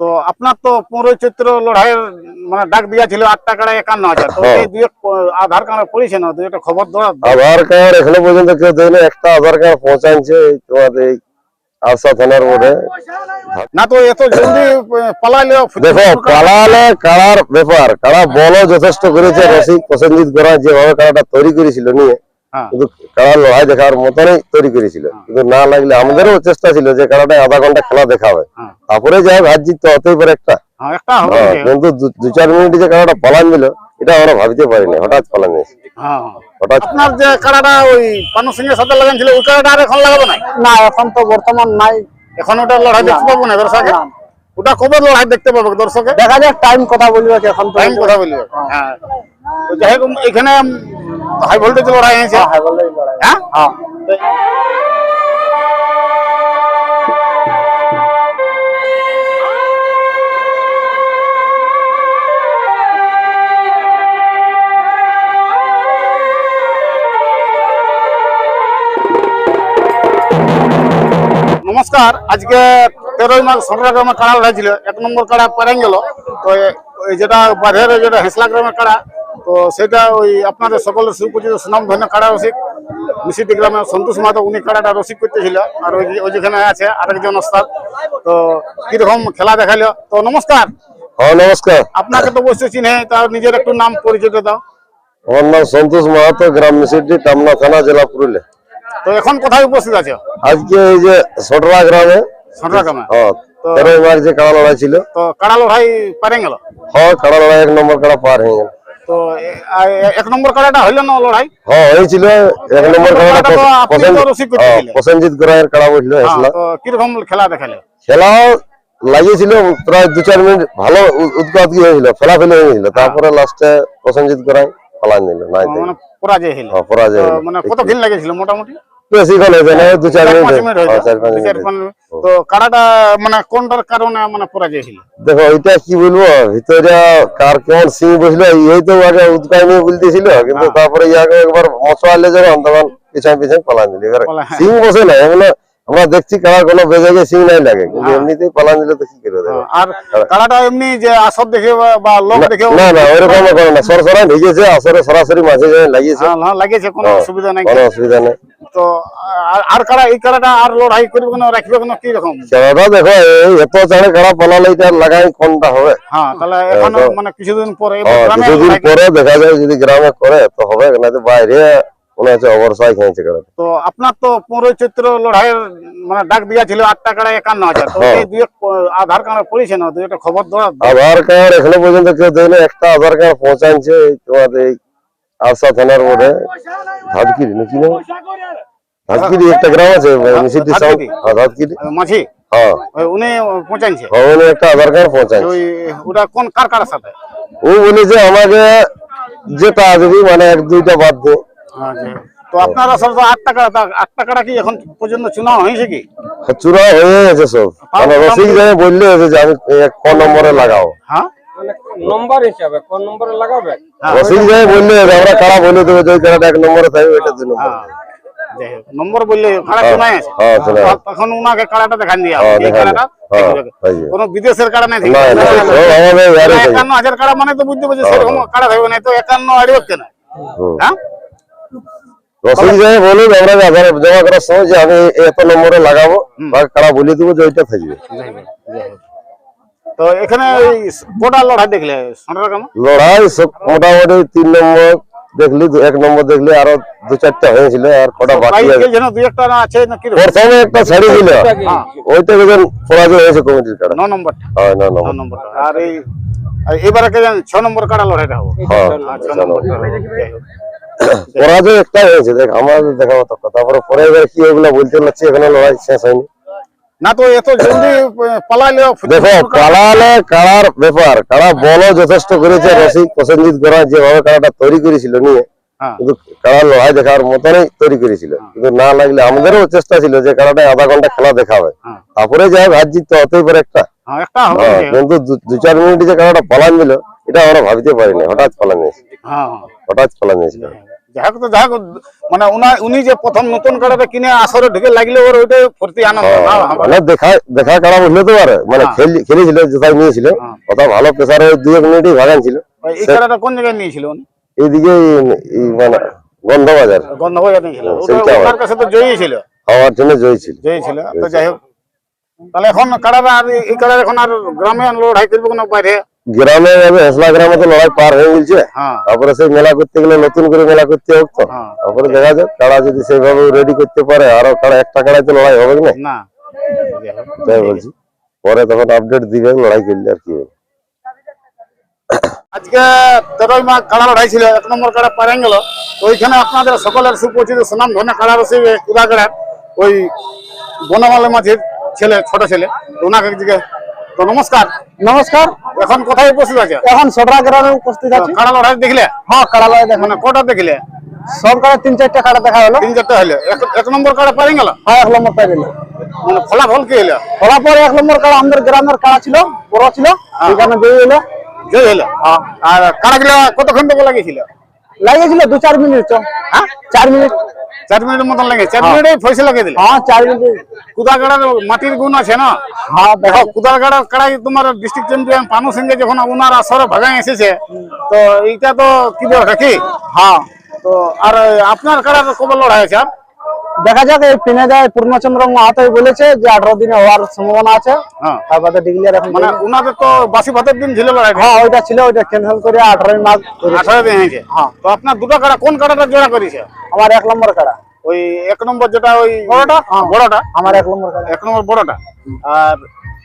তো আপনার তো পনেরোই চৈত্র লড়াইয়ের মানে ডাক দিয়েছিল আট টাকাটা একান্ন হাজার। তো হ্যাঁ। এই দুই আধার কার্ডে পড়েছে না? দুই একটা খবর দেওয়া আধার কার্ড এখনও পর্যন্ত কেউ দেয়নি একটা আধার কার্ড পৌঁছাচ্ছে এই আরসা থানার মধ্যে। না তো এত জলদি আহ, পালাইলে দেখো পালালে কাড়ার ব্যাপার কাড়া বলও যথেষ্ট করেছে রসিক প্রসেনজিৎ করা যেভাবে কাড়াটা তৈরি করেছিল নিয়ে। কিন্তু কাড়া লড়াই দেখার মতনই তৈরি করেছিল। কিন্তু না লাগলে আমাদেরও চেষ্টা ছিল যে কাড়াটা আধা ঘণ্টা খেলা দেখাবে। হ্যাঁ। তারপরে যাই হার জিত তো হতেই পারে একটা। হ্যাঁ, হবে হ্যাঁ। কিন্তু দু- চার মিনিট যে কাড়াটা পালান দিল এটা আমরা ভাবিতে পারিনি হঠাৎ পালান দিয়েছে। হ্যাঁ। হ্যাঁ। হঠাৎ আপনার যে কাড়াটা ওই পানু সিং এর সাথে লাগান ছিল ওই কাড়াটা আর এখন লাগাবো না না এখন তো বর্তমান নাই। এখন ওটা লড়াই দেখতে পাবো না দর্শকে? ওটা কবে লড়াই দেখতে পাবো দর্শকে? দেখা যাক টাইম কথা বলবে এখন টাইম কথা বলবে হ্যাঁ। যাই হোক এখানে হাই ভোল্টেজ লড়াই হয়েছে। হ্যাঁ বললেই লড়াই। হ্যাঁ? হ্যাঁ। নমস্কার আজকে তেরোই মাস সতেরো গ্রামের কাড়া উঠেছিল এক নম্বর কাড়া পারেন গেল তো যেটা বাঘের যেটা হেসলা গ্রামের কাড়া তো সেটা ওই আপনাদের সকলের সুপরিচিত সুনাম ধন্য কাড়া রসিক? মিশিটি গ্রামের সন্তোষ মাধব উনি কাড়াটা রসিক করতেছিল। আর ওই ওই যেখানে আছে আরেকজন ওস্তাদ। তো কীরকম খেলা দেখাল? তো নমস্কার। হ্যাঁ নমস্কার। আপনাকে তো বসে চিনে তার নিজের একটু নাম পরিচিত দাও। আমার নাম সন্তোষ মাহাতো গ্রাম মিশিটি টামনা থানা জেলা পুরুলিয়া। তো এখন কোথায় উপস্থিত আছে? আজকে এই যে সটরা গ্রামে। সররা গ্রামে। হ্যাঁ তেরোই মার্চ যে কাড়া লড়াই ছিল। তো কাড়া লড়াই পারেন গেল? হ্যাঁ কাড়া লড়াই এক নম্বর কাড়া পার হয়ে গেল। তো এক নম্বর কাড়াটা হইল না লড়াই? হ্যাঁ হয়েছিল। এক নম্বর কাড়াটা হ্যাঁ, ছিলেন। প্রসেনজিৎ গড়াইয়ের কাড়া বসল হ্যাঁ, তো কীরকম খেলা দেখালে? খেলা লাগিয়েছিল প্রায় দু চার মিনিট ভালো উ- উৎপাত কি হয়েছিল ফেলাফেলি হয়েছিল। তারপরে লাস্টে প্রসেনজিৎ নাই মানে পরাজয় হইল। হ্যাঁ, পরাজয় মানে কত ভিড় লাগেছিল মোটামুটি? বেশিক্ষণ হয়েছে না দু চার চার মিনিট পাঁচ হয়েছে। মিনিট হ্যাঁ, হয়েছে চার পাঁচ দু চার মিনিট পাঁচ মিনিট। তো কাড়াটা মানে কোনটার কারণে মানে পরাজয় হইল দেখো এটা কি বলব ভিতরে কার কেমন সিং বসল এই তো আগে উৎকাই নিয়ে বলতেছিল কিন্তু হ্যাঁ। তারপরে ইয়াকে একবার মশাইলে যখন তখন পিছন পিছন পালান দিল এবার পালা- হ্যাঁ। সিং বসে না এমন আমরা দেখছি কার কোনো বেজে গিয়ে সিং নাই লাগে কিন্তু হ্যাঁ। এমনিতেই পালান দিলে তো কি করবে দেখো আর কাড়াটা এমনি যে আসর দেখে বা- লোক দেখে না না ওইরকম করে না সরসরা ভিজেছে আসরে সরাসরি মাঝে যায় লাগিয়েছে। হ্যাঁ, হ্যাঁ, লাগিয়েছে কোনো হ্যাঁ, অসুবিধা নাই। কোনো অসুবিধা নেই। তো আর- কাড়া এই কাড়াটা আর লড়াই করবে কেন রাখবে কেন কি রকম? খেলাটা দেখো এত চাড়ে খারাপ পালালে এটা লাগাই কোনটা হবে? হ্যাঁ তাহলে এখন মানে কিছুদিন পরে কিছুদিন পরে দেখা যায় যদি গ্রামে করে তো হবে না তো বাইরে মনে হচ্ছে অবরসাই খেয়েছে তো আপনার তো পনেরোই চৈত্র লড়াইয়ের মানে ডাক দিয়েছিল আট টাকাটা একান্ন হাজার। হ্যাঁ। আধার কার্ডে পড়েছে না? দুই একটা খবর দেওয়া আধার কার্ড এখনও পর্যন্ত কেউ একটা আধার কার্ড পৌঁছাচ্ছে এই তোমাদের এই আরসা থানার মধ্যে। ধাদকিরি নাকি না? ধাদকিরি একটা গ্রাম আছে সাউন্ড ধাদকিরি? হ্যাঁ মাঝি? হ্যাঁ। ওই উনি একটা আধার কার্ড পৌঁছাচ্ছে ওটা কোন কার কার সাথে? ও আমাকে যেটা আসবি মানে এক দুইটা বাদ দে। হ্যাঁ, যে- তো আপনারা সব তো আট টাকা আট টাকাটা কি এখন পর্যন্ত চুনা হয়েছে কি? চূড়া হয়ে গেছে সব। রসিক যাই বললে যে আমি ক নম্বরে লাগাও। হ্যাঁ? মানে নম্বর হিসাবে কোন নম্বরে লাগাবে? হ্যাঁ, রসিক যাই বললে যে আমরা কারা বলে দেবো যে কারাটা এক নম্বরে থাকবে এটা দু নম্বরে। হ্যাঁ। যাই হোক, নম্বর বললে কারা চুনাই আছে। হ্যাঁ, চুনাই আছে। তখন উনাকে কারাটা দেখান দিয়া হ্যাঁ, এই কারাটা হ্যাঁ, দেখবে। হয়ে যাবে। কোনো বিদেশের কারা নাই না না। একান্ন হাজার কারা মানে তো বুঝতে পারছি সেরকম কারা থাকবে না তো একান্ন আড়বে কেন? হুম। হ্যাঁ? রসিক যাই বলুন আমরা জমা করার সময় যে আমি এত নম্বরে লাগাবো বা কারা বলে দেবো যে ওইটা থাকবে। তো এখানে কোটা লড়াই দেখলে লড়াই মোটামুটি তিন নম্বর দেখলি এক নম্বর দেখলি আরও দু চারটা হয়েছিল আর কটা বাকি আছে। যেন দুই একটা না আছে না কি প্রথমে একটা ছাড়ি ছিল ওইটা বেজন পরাজয় হয়েছে কমিটির কাটা ন নম্বরটা। হয় ন নম্বর। আর এই এবারে ছ নম্বর কাটা লড়াইটা হব? হ্যাঁ ছ। পরাজয় একটা হয়েছে দেখ আমাদের দেখাবো তো তারপরে পরে এবার কি ওগুলো বলতে লাগছে এখানে লড়াই শেষ হয়নি। না তো এত জলদি পালাইলে দেখো পালালে কাড়ার ব্যাপার কাড়া বলও যথেষ্ট করেছে রসিক প্রসেনজিৎ করা যেভাবে কাড়াটা তৈরি করেছিল নিয়ে হ্যাঁ। কিন্তু কাড়া লড়াই দেখার মতনই তৈরি করেছিল। কিন্তু না লাগলে আমাদেরও চেষ্টা ছিল যে কাড়াটা আধা ঘণ্টা খেলা দেখাবে। হ্যাঁ। তারপরে যাই হার জিত তো হতেই পারে একটা। হ্যাঁ হ্যাঁ। কিন্তু দু- চার মিনিট যে কাড়াটা পালান দিল এটা আমরা ভাবিতে পারিনি হঠাৎ হ্যাঁ হ্যাঁ। হঠাৎ যাই যাই তো যাই মানে উনা- উনি যে প্রথম নতুন কাড়াটা কিনে আসরে ঢুকে লাগলে ওর ওইটাই ফুর্তি আনন্দ মানে দেখা দেখা কাড়া বুঝলে তো পারে। মানে হ্যাঁ। খেলি- খেলেছিল যেটাই নিয়েছিল। হ্যাঁ। ভালো পেশারে দুই এক মিনিটই ভাগান ছিল। এই কাড়াটা কোন জায়গায় নিয়েছিল এইদিকে এই- এই মানে গন্ধবাজার। গন্ধবাজার নিয়েছিল। হয়। কাছে তো জয়ী ছিল। হওয়ার জন্য জয়ী ছিল। জয়ী ছিল। তো যাই হোক। তাহলে এখন কাড়াটা আর এই কাড়াটা এখন আর গ্রামে লড়াই করবে কোনো বাইরে গ্রামে যাবে হেসলা গ্রামে তো লড়াই পার হয়ে গেছে হ্যাঁ তারপরে সেই মেলা করতে গেলে নতুন করে মেলা করতে হোক তো হ্যাঁ। তারপরে দেখা যাক কাড়া যদি সেইভাবে রেডি করতে পারে আরও কাড়া একটা কাড়াই তো লড়াই হবে না। তাই বলছি পরে তখন আপডেট দিবে লড়াই করলে আর কি। আজকে তেরোই মাস কাড়া লড়াই ছিল এক নম্বর কাড়া পারেন গেল তো ওইখানে আপনাদের সকলের সুপরিচিত সুনাম ধন্য কাড়া রসিবে কুদাগড়ার ওই বনমালী মাঝির ছেলে ছোট ছেলে ওনাকে তো নমস্কার। নমস্কার। এখন কোথায় উপস্থিত আছে? এখন সদরা গ্রামে উপস্থিত আছি। কাড়া লড়াই দেখলে? হ্যাঁ কাড়া লড়াই দেখেন মানে কটা দেখলে? সব কাড়া তিন চারটা কাড়া দেখা হলো। তিন চারটা হইল। এক- নম্বর কাড়া পারেন গেল? হ্যাঁ এক নম্বর পাই দিল মানে ফলাফল কি হওয়ার পরে এক নম্বর কাড়া আমাদের গ্রামের কাড়া ছিল বড় ছিল। এখানে জয়ী হলো জয় হইল? আর কাড়া গুলা কতক্ষণ থেকে লাগিয়েছিল? লাগিয়েছিল দু চার মিনিট হ্যাঁ? চার মিনিট। চার মিনিটের মতন লাগে চার মিনিটে পয়সা লাগিয়ে দিলে। হ্যাঁ চার মিনিট কুদাগড়ার মাটির গুণ আছে না? হ্যাঁ দেখো। কুদালগাড়ার কাড়াই তোমার ডিস্ট্রিক্ট চ্যাম্পিয়ন পানু সিং যখন ওনার আসরে ভাগাই এসেছে তো এইটা তো কি বলে কি হ্যাঁ। তো আর আপনার কাড়ার কবে লড়াই আছে? দেখা যাক এই পিনে যায় পূর্ণচন্দ্র মাহাতো বলেছে যে আঠারো দিনে হওয়ার সম্ভাবনা আছে। হ্যাঁ। তারপরে ডিগ্লিয়ার এখন মানে ওনাদের তো বাসি ভাতের দিন ছিল লড়াই। হ্যাঁ ওইটা ছিল ওইটা ক্যান্সেল করে আঠারোই মাঘ আঠারো দিন হয়েছে। হ্যাঁ। তো আপনার দুটো কাড়া কোন কাড়াটা জোড়া করেছে? আমার এক নম্বর কাড়া। ওই এক নম্বর যেটা ওই বড়টা? হ্যাঁ। বড়টা। আমার এক নম্বর কাড়া। এক নম্বর বড়টা। আর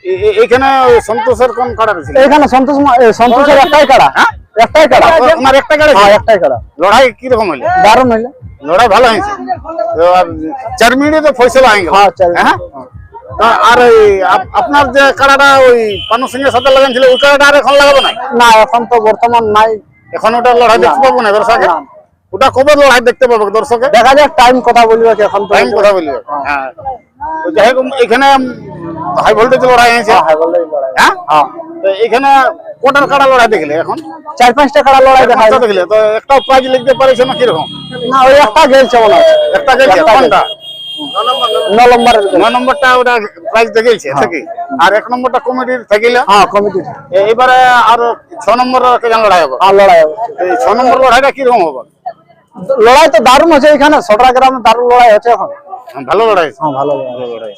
এ- এ- এইখানে ওই সন্তোষের কোন কাড়া ছিল? এখানে সন্তোষ সন্তোষের একটাই কাড়া। একটাই কাড়া। ওনার একটা কাড়া হ্যাঁ একটাই কাড়া। লড়াই কীরকম হইল? দারুণ হইলে। লড়াই ভালো হয়েছে। তো আর চার মিনিটে তো ফয়সলা হয়ে গেল। হ্যাঁ হ্যাঁ? আর ওই আপ- আপনার যে কাড়াটা ওই পানু সিংহের সাথে লাগানছিল ওই কাড়াটা আর এখন লাগাবো না না এখন তো বর্তমান নাই। এখন ওটা লড়াই দেখতে পাবো না দর্শকে? ওটা কবে লড়াই দেখতে পাবো দর্শকে? দেখা যাক টাইম কথা বলবে এখন তো। টাইম কথা বলবে হ্যাঁ। যাই হোক এখানে হাই ভোল্টেজ লড়াই হয়েছে। হ্যাঁ, হ্যাঁ, বললেই লড়াই। হ্যাঁ? হ্যাঁ। তো এখানে কোটার কাড়া লড়াই দেখলে এখন? চার পাঁচটা কাড়া লড়াই দেখা দেখলে? তো একটা প্রাইজ লিখতে পারিস না কীরকম? না ওই একটা গেলছে মনে হয়। একটা একটা কোনটা? ন নম্বরটা ওটা প্রাইজ দেখেছে থেকে আর এক নম্বরটা কমিটির থাকিলে? হ্যাঁ কমিটি এবারে আর ছ নম্বর কেজন লড়াই হবে? হ্যাঁ লড়াই হবে। ছ নম্বর লড়াইটা কীরকম হবে? লড়াই তো দারুণ হচ্ছে এখানে সটরা গ্রামে দারুণ লড়াই হচ্ছে এখন। ভালো লড়াই হ্যাঁ ভালো লড়াই ভালো লড়াই